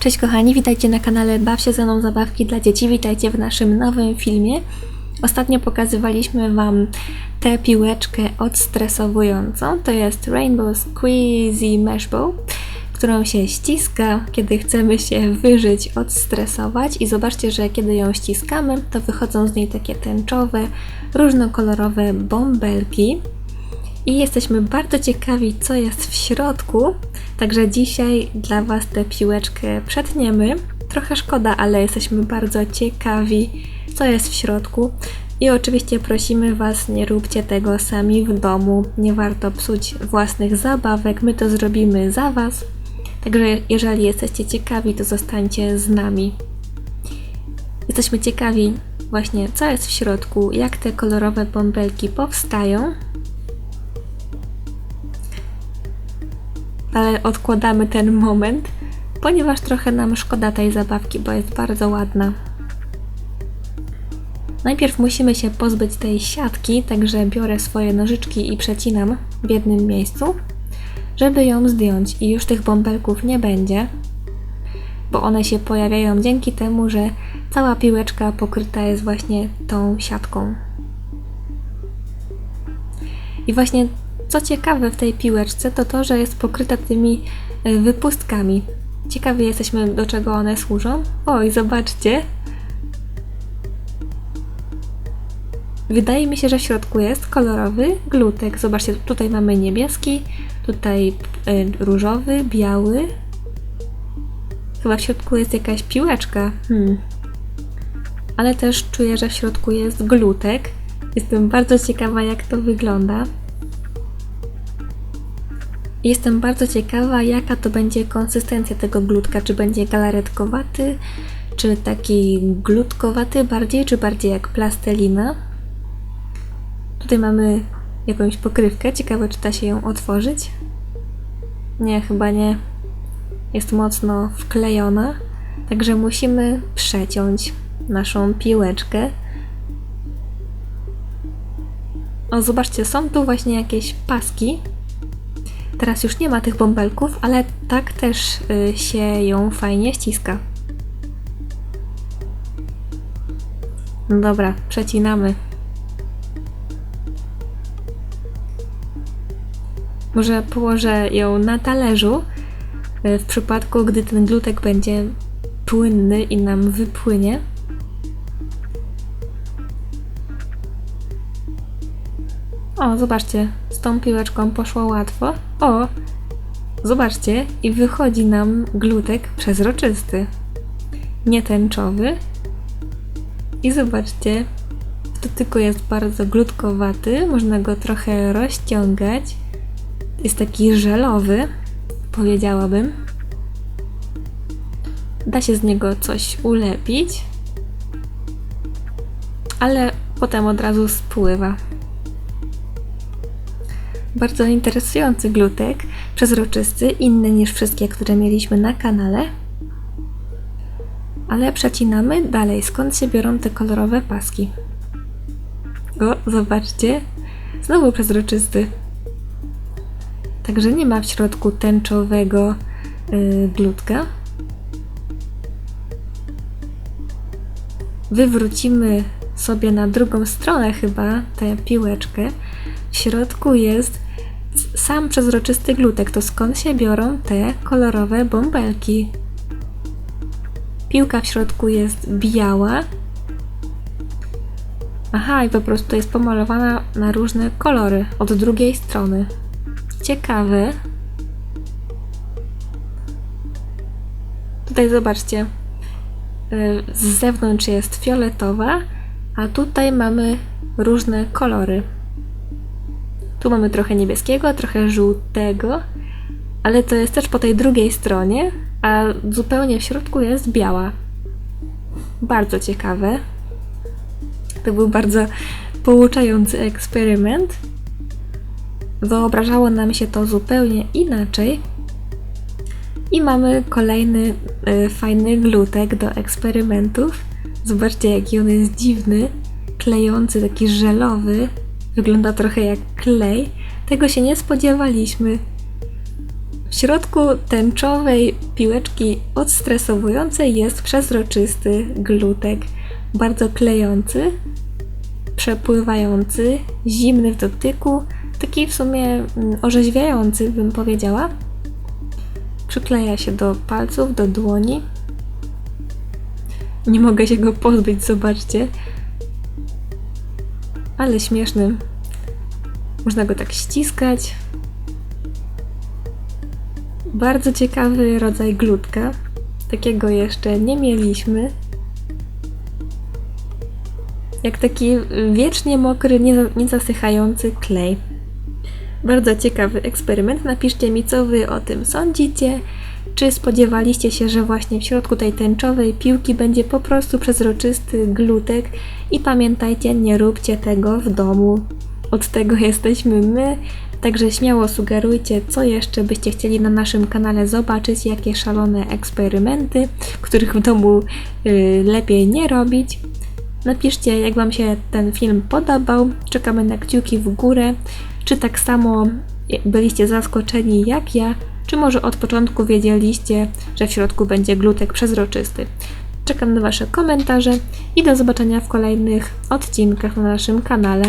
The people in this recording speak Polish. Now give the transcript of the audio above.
Cześć kochani, witajcie na kanale Baw się ze mną zabawki dla dzieci. Witajcie w naszym nowym filmie. Ostatnio pokazywaliśmy Wam tę piłeczkę odstresowującą. To jest Rainbow Squeezy Mesh którą się ściska, kiedy chcemy się wyżyć, odstresować. I zobaczcie, że kiedy ją ściskamy, to wychodzą z niej takie tęczowe, różnokolorowe bąbelki. I jesteśmy bardzo ciekawi, co jest w środku. Także dzisiaj dla Was tę piłeczkę przetniemy. Trochę szkoda, ale jesteśmy bardzo ciekawi, co jest w środku. I oczywiście prosimy Was, nie róbcie tego sami w domu. Nie warto psuć własnych zabawek. My to zrobimy za Was. Także jeżeli jesteście ciekawi, to zostańcie z nami. Jesteśmy ciekawi właśnie, co jest w środku, jak te kolorowe bąbelki powstają. Ale odkładamy ten moment, ponieważ trochę nam szkoda tej zabawki, bo jest bardzo ładna. Najpierw musimy się pozbyć tej siatki, także biorę swoje nożyczki i przecinam w jednym miejscu, żeby ją zdjąć i już tych bąbelków nie będzie, bo one się pojawiają dzięki temu, że cała piłeczka pokryta jest właśnie tą siatką. I właśnie co ciekawe w tej piłeczce, to to, że jest pokryta tymi e, wypustkami. Ciekawi jesteśmy, do czego one służą. Oj, zobaczcie. Wydaje mi się, że w środku jest kolorowy glutek. Zobaczcie, tutaj mamy niebieski, tutaj y, różowy, biały. Chyba w środku jest jakaś piłeczka. Hmm. Ale też czuję, że w środku jest glutek. Jestem bardzo ciekawa, jak to wygląda. Jestem bardzo ciekawa, jaka to będzie konsystencja tego glutka. Czy będzie galaretkowaty, czy taki glutkowaty bardziej, czy bardziej jak plastelina. Tutaj mamy jakąś pokrywkę. Ciekawe, czy da się ją otworzyć. Nie, chyba nie. Jest mocno wklejona. Także musimy przeciąć naszą piłeczkę. O, zobaczcie, są tu właśnie jakieś paski Teraz już nie ma tych bąbelków, ale tak też y, się ją fajnie ściska. No dobra, przecinamy. Może położę ją na talerzu, y, w przypadku gdy ten glutek będzie płynny i nam wypłynie. O, zobaczcie, z tą piłeczką poszło łatwo. O, zobaczcie, i wychodzi nam glutek przezroczysty, nietęczowy. I zobaczcie, to tylko jest bardzo glutkowaty, można go trochę rozciągać. Jest taki żelowy, powiedziałabym. Da się z niego coś ulepić, ale potem od razu spływa. Bardzo interesujący glutek, przezroczysty, inny niż wszystkie, które mieliśmy na kanale. Ale przecinamy dalej, skąd się biorą te kolorowe paski. O, zobaczcie, znowu przezroczysty. Także nie ma w środku tęczowego yy, glutka. Wywrócimy sobie na drugą stronę chyba tę piłeczkę. W środku jest sam przezroczysty glutek, to skąd się biorą te kolorowe bąbelki? Piłka w środku jest biała. Aha, i po prostu jest pomalowana na różne kolory od drugiej strony. Ciekawe. Tutaj zobaczcie. Y, z zewnątrz jest fioletowa, a tutaj mamy różne kolory. Tu mamy trochę niebieskiego, trochę żółtego, ale to jest też po tej drugiej stronie, a zupełnie w środku jest biała. Bardzo ciekawe. To był bardzo pouczający eksperyment. Wyobrażało nam się to zupełnie inaczej. I mamy kolejny y, fajny glutek do eksperymentów. Zobaczcie, jaki on jest dziwny, klejący, taki żelowy. Wygląda trochę jak klej. Tego się nie spodziewaliśmy. W środku tęczowej piłeczki odstresowującej jest przezroczysty glutek, bardzo klejący, przepływający, zimny w dotyku, taki w sumie mm, orzeźwiający bym powiedziała. Przykleja się do palców, do dłoni. Nie mogę się go pozbyć, zobaczcie. Ale śmieszny. Można go tak ściskać. Bardzo ciekawy rodzaj glutka. Takiego jeszcze nie mieliśmy. Jak taki wiecznie mokry, nie- niezasychający klej. Bardzo ciekawy eksperyment. Napiszcie mi, co wy o tym sądzicie. Czy spodziewaliście się, że właśnie w środku tej tęczowej piłki będzie po prostu przezroczysty glutek? I pamiętajcie, nie róbcie tego w domu. Od tego jesteśmy my. Także śmiało sugerujcie, co jeszcze byście chcieli na naszym kanale zobaczyć, jakie szalone eksperymenty, których w domu y, lepiej nie robić. Napiszcie, jak Wam się ten film podobał. Czekamy na kciuki w górę. Czy tak samo byliście zaskoczeni jak ja, czy może od początku wiedzieliście, że w środku będzie glutek przezroczysty. Czekam na Wasze komentarze i do zobaczenia w kolejnych odcinkach na naszym kanale.